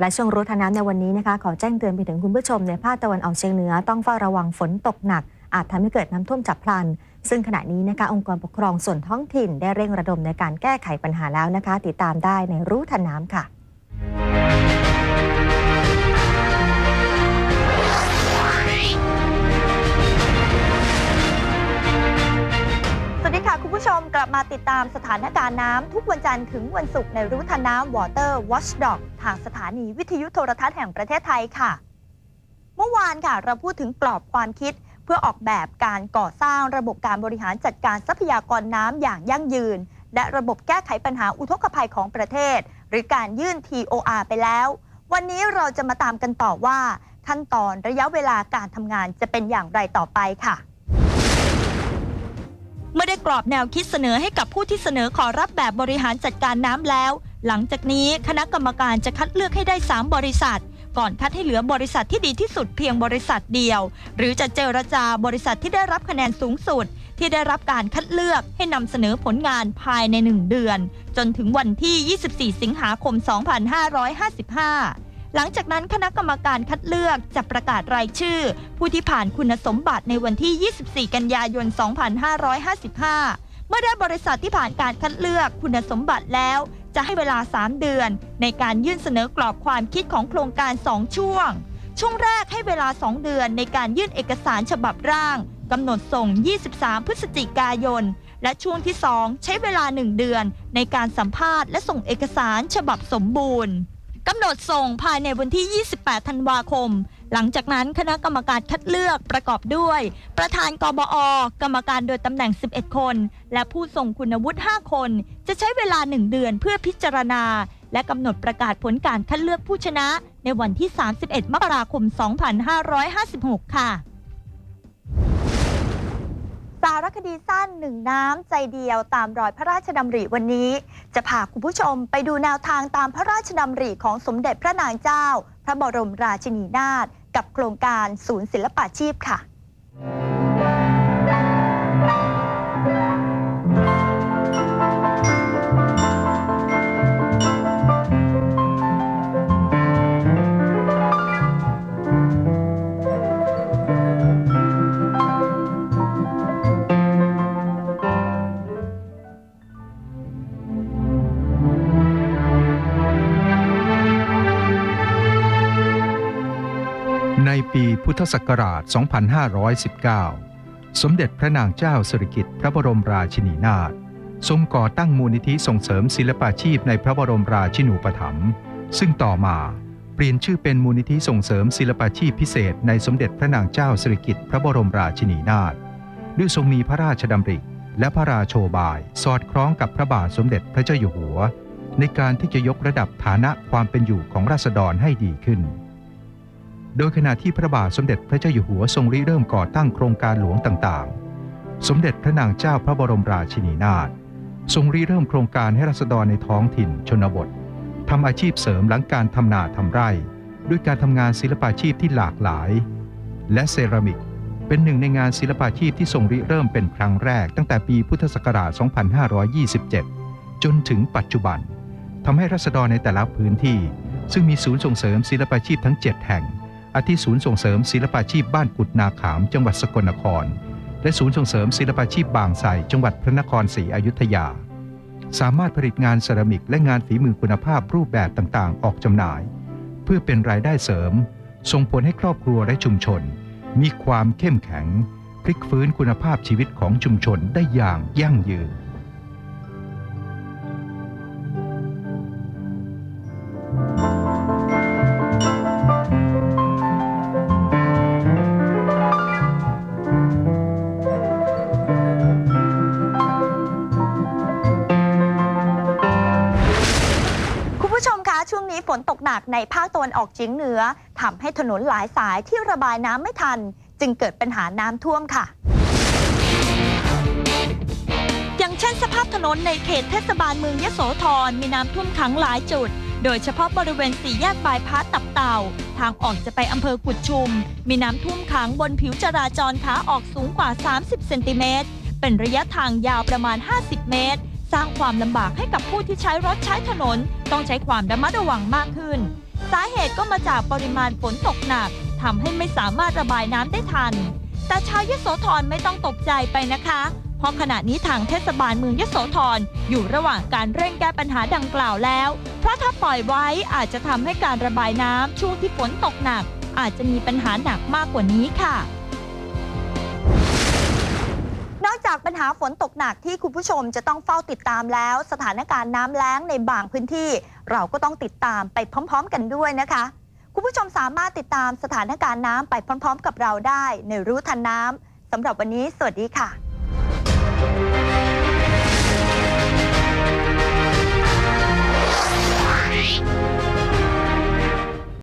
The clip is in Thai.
และช่วงรู้ทันน้ำในวันนี้นะคะขอแจ้งเตือนไปถึงคุณผู้ชมในภาคตะวันออกเฉียงเหนือต้องเฝ้าระวังฝนตกหนัก อาจทำให้เกิดน้ำท่วมฉับพลัน ซึ่งขณะนี้นะคะองค์กรปกครองส่วนท้องถิ่นได้เร่งระดมในการแก้ไขปัญหาแล้วนะคะ ติดตามได้ในรู้ทันน้ำค่ะ ลับมาติดตามสถานการณ์น้ำทุกวันจันทร์ถึงวันศุกร์ในรู้ทันน้ำ Water Watchdog ทางสถานีวิทยุโทรทัศน์แห่งประเทศไทยค่ะ เมื่อวานค่ะ เราพูดถึงกรอบความคิด เพื่อออกแบบการก่อสร้างระบบการบริหารจัดการทรัพยากรน้ำอย่างยั่งยืน และระบบแก้ไขปัญหาอุทกภัยของประเทศ หรือการยื่น TOR ไปแล้ว วันนี้เราจะมาตามกันต่อว่า ขั้นตอนระยะเวลาการทำงานจะเป็นอย่างไรต่อไปค่ะ เมื่อได้กรอบแนวคิดเสนอให้กับผู้ที่เสนอขอรับแบบบริหารจัดการน้ำแล้ว หลังจากนี้คณะกรรมการจะคัดเลือกให้ได้ 3 บริษัท ก่อนคัดให้เหลือบริษัทที่ดีที่สุดเพียงบริษัทเดียว หรือจะเจรจาบริษัทที่ได้รับคะแนนสูงสุด ที่ได้รับการคัดเลือกให้นำเสนอผลงานภายใน 1 เดือน จนถึงวันที่ 24 สิงหาคม 2555 หลังจากนั้นคณะกรรมการคัดเลือกจะประกาศรายชื่อ ผู้ที่ผ่านคุณสมบัติในวันที่ 24 กันยายน 2555 เมื่อได้บริษัทที่ผ่านการคัดเลือกคุณสมบัติแล้ว จะให้เวลา 3 เดือน ในการยื่นเสนอกรอบความคิดของโครงการ 2 ช่วง ช่วงแรกให้เวลา 2 เดือนในการยื่นเอกสารฉบับร่างกำหนดส่ง 23 พฤศจิกายน และช่วงที่ 2 ใช้เวลา 1 เดือน ในการสัมภาษณ์และส่งเอกสารฉบับสมบูรณ์ กำหนดส่งภายในวันที่ 28 ธันวาคม หลังจากนั้นคณะกรรมการคัดเลือกประกอบด้วย ประธานกบอ กรรมการโดยตำแหน่ง 11 คน และผู้ทรงคุณวุฒิ 5 คน จะใช้เวลา 1 เดือนเพื่อพิจารณา และกำหนดประกาศผลการคัดเลือกผู้ชนะ ในวันที่ 31 มกราคม 2556 ค่ะ สารคดีสั้นหนึ่งน้ำใจเดียวตามรอยพระราชดำริวันนี้ จะพาคุณผู้ชมไปดูแนวทางตามพระราชดำริของสมเด็จพระนางเจ้า พระบรมราชินีนาถกับโครงการศูนย์ศิลปาชีพค่ะ ปีพุทธศักราช 2519 สมเด็จพระนางเจ้าสิริกิติ์พระบรมราชินีนาถทรงก่อตั้งมูลนิธิส่งเสริมศิลปาชีพในพระบรมราชินูปถัมภ์ซึ่งต่อมาเปลี่ยนชื่อเป็นมูลนิธิส่งเสริมศิลปาชีพพิเศษ ในสมเด็จพระนางเจ้าสิริกิติ์พระบรมราชินีนาถด้วยทรงมีพระราชดำริ และพระราโชบาย สอดคล้องกับพระบาทสมเด็จพระเจ้าอยู่หัว ในการที่จะยกระดับฐานะความเป็นอยู่ของราษฎรให้ดีขึ้น โดยขณะที่พระบาทสมเด็จพระเจ้าอยู่หัวทรงริเริ่มก่อตั้งโครงการหลวงต่างๆ สมเด็จพระนางเจ้าพระบรมราชินีนาถทรงริเริ่มโครงการให้ราษฎรในท้องถิ่นชนบททำอาชีพเสริมหลังการทำนาทำไร่ ด้วยการทำงานศิลปาชีพที่หลากหลาย และเซรามิกเป็นหนึ่งในงานศิลปาชีพที่ทรงริเริ่มเป็นครั้งแรกตั้งแต่ปีพุทธศักราช 2527 จนถึงปัจจุบันทำให้ราษฎรในแต่ละพื้นที่ ซึ่งมีศูนย์ส่งเสริมศิลปาชีพทั้ง 7 แห่ง อาทิศูนย์ส่งเสริมศิลปาชีพบ้านกุดนาขาม จังหวัดสกลนคร และศูนย์ส่งเสริมศิลปาชีพบางไทรจังหวัดพระนครศรีอยุธยา สามารถผลิตงานเซรามิกและงานฝีมือคุณภาพรูปแบบต่างๆ ออกจำหน่าย เพื่อเป็นรายได้เสริม ส่งผลให้ครอบครัวและชุมชน มีความเข้มแข็ง พลิกฟื้นคุณภาพชีวิตของชุมชนได้อย่างยั่งยืน ฝนตกหนักในภาคตะวันออกเฉียงเหนือทำให้ถนนหลายสายที่ระบายน้ำไม่ทัน จึงเกิดปัญหาน้ำท่วมค่ะ อย่างเช่นสภาพถนนในเขตเทศบาลเมืองยโสธรมีน้ำท่วมขังหลายจุด โดยเฉพาะบริเวณสี่แยกบายพาสตับเต่า ทางออกจะไปอำเภอกุดชุม มีน้ำท่วมขังบนผิวจราจรขาออกสูงกว่า 30 เซนติเมตร เป็นระยะทางยาวประมาณ 50 เมตร สร้างความลำบากให้กับผู้ที่ใช้รถใช้ถนน ต้องใช้ความระมัดระวังมากขึ้น สาเหตุก็มาจากปริมาณฝนตกหนักทำให้ไม่สามารถระบายน้ำได้ทัน แต่ชาวยโสธรไม่ต้องตกใจไปนะคะ เพราะขณะนี้ทางเทศบาลเมืองยโสธรอยู่ระหว่างการเร่งแก้ปัญหาดังกล่าวแล้ว เพราะถ้าปล่อยไว้อาจจะทำให้การระบายน้ำช่วงที่ฝนตกหนัก อาจจะมีปัญหาหนักมากกว่านี้ค่ะ นอกจากปัญหาฝนตกหนักที่คุณผู้ชมจะต้องเฝ้าติดตามแล้ว สถานการณ์น้ำแล้งในบางพื้นที่ เราก็ต้องติดตามไปพร้อม ๆ กันด้วยนะคะ คุณผู้ชมสามารถติดตามสถานการณ์น้ำไปพร้อม ๆ กับเราได้ ในรู้ทันน้ำสำหรับวันนี้ สวัสดีค่ะ